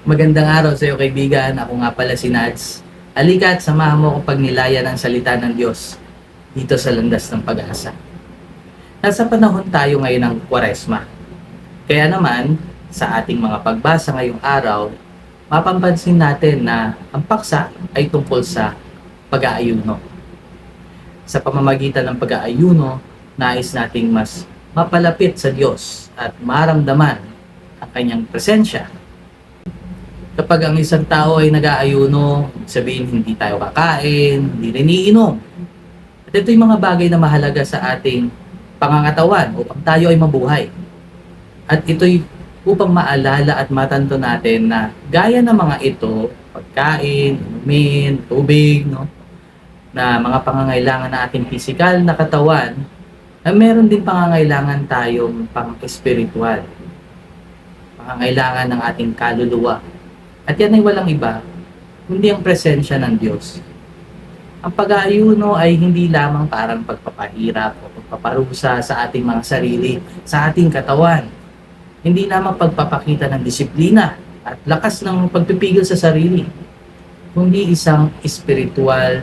Magandang araw sa iyo kaibigan. Ako nga pala si Nads. Halika at samahan mo ako pagnilaya ng salita ng Diyos dito sa landas ng pag-asa. Nasa panahon tayo ngayon ng Kwaresma. Kaya naman, sa ating mga pagbasa ngayong araw, mapapansin natin na ang paksa ay tungkol sa pag-aayuno. Sa pamamagitan ng pag-aayuno, nais nating mas mapalapit sa Diyos at maramdaman ang kanyang presensya kapag ang isang tao ay nag-aayuno, sabihin hindi tayo kakain, hindi rin iinom. At ito yung mga bagay na mahalaga sa ating pangangatawan upang tayo ay mabuhay. At ito'y upang maalala at matanto natin na gaya ng mga ito, pagkain, inumin, tubig, no? na mga pangangailangan na ating pisikal na katawan, na meron din pangangailangan tayong pang-espiritual. Pangangailangan ng ating kaluluwa. At yan ay walang iba, kundi ang presensya ng Diyos. Ang pag-aayuno ay hindi lamang parang pagpapahirap o pagpaparusa sa ating mga sarili, sa ating katawan. Hindi lamang pagpapakita ng disiplina at lakas ng pagpipigil sa sarili, kundi isang spiritual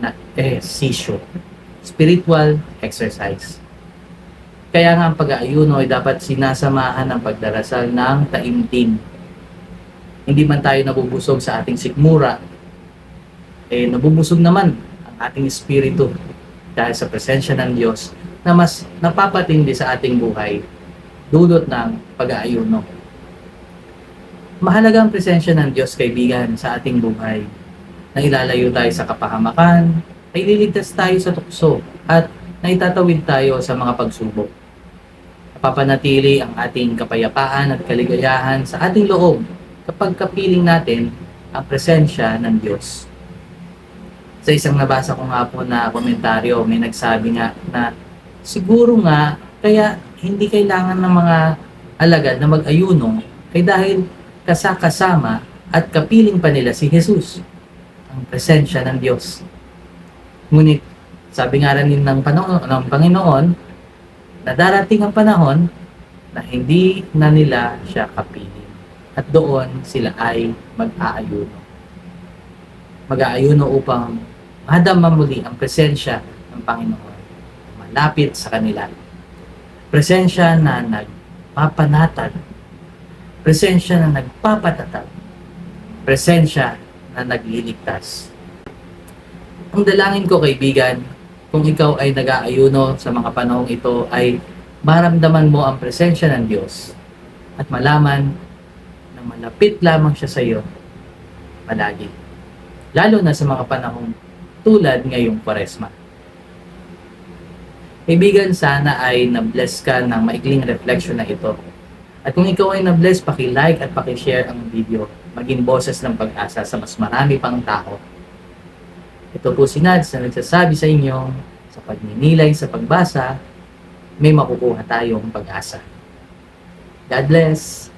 na exercisyo, spiritual exercise. Kaya nga ang pag-aayuno ay dapat sinasamahan ng pagdarasal ng taimtim hindi man tayo nabubusog sa ating sikmura, eh nabubusog naman ang ating espiritu dahil sa presensya ng Diyos na mas napapatindi sa ating buhay dulot ng pag-aayuno. Mahalaga ang presensya ng Diyos, kaibigan, sa ating buhay. Na tayo sa kapahamakan, ay liligtas tayo sa tukso at naitatawid tayo sa mga pagsubok. Napapanatili ang ating kapayapaan at kaligayahan sa ating loob kapag kapiling natin ang presensya ng Diyos. Sa isang nabasa ko nga po na komentaryo, may nagsabi nga na siguro nga kaya hindi kailangan ng mga alagad na mag-ayuno ay dahil kasakasama at kapiling pa nila si Jesus, ang presensya ng Diyos. Ngunit sabi nga rin ng, panahon, ng Panginoon na darating ang panahon na hindi na nila siya kapiling at doon sila ay mag-aayuno. Mag-aayuno upang madama muli ang presensya ng Panginoon. Malapit sa kanila. Presensya na nagpapanatag. Presensya na nagpapatatag. Presensya na nagliligtas. Ang dalangin ko kaibigan, kung ikaw ay nag-aayuno sa mga panahong ito ay maramdaman mo ang presensya ng Diyos at malaman malapit lamang siya sa iyo palagi. Lalo na sa mga panahong tulad ngayong Kwaresma. Kaibigan, sana ay na-bless ka ng maikling reflection na ito. At kung ikaw ay na-bless, paki-like at paki-share ang video. Maging boses ng pag-asa sa mas marami pang tao. Ito po si Nads na nagsasabi sa inyo, sa pagninilay sa pagbasa, may makukuha tayong pag-asa. God bless!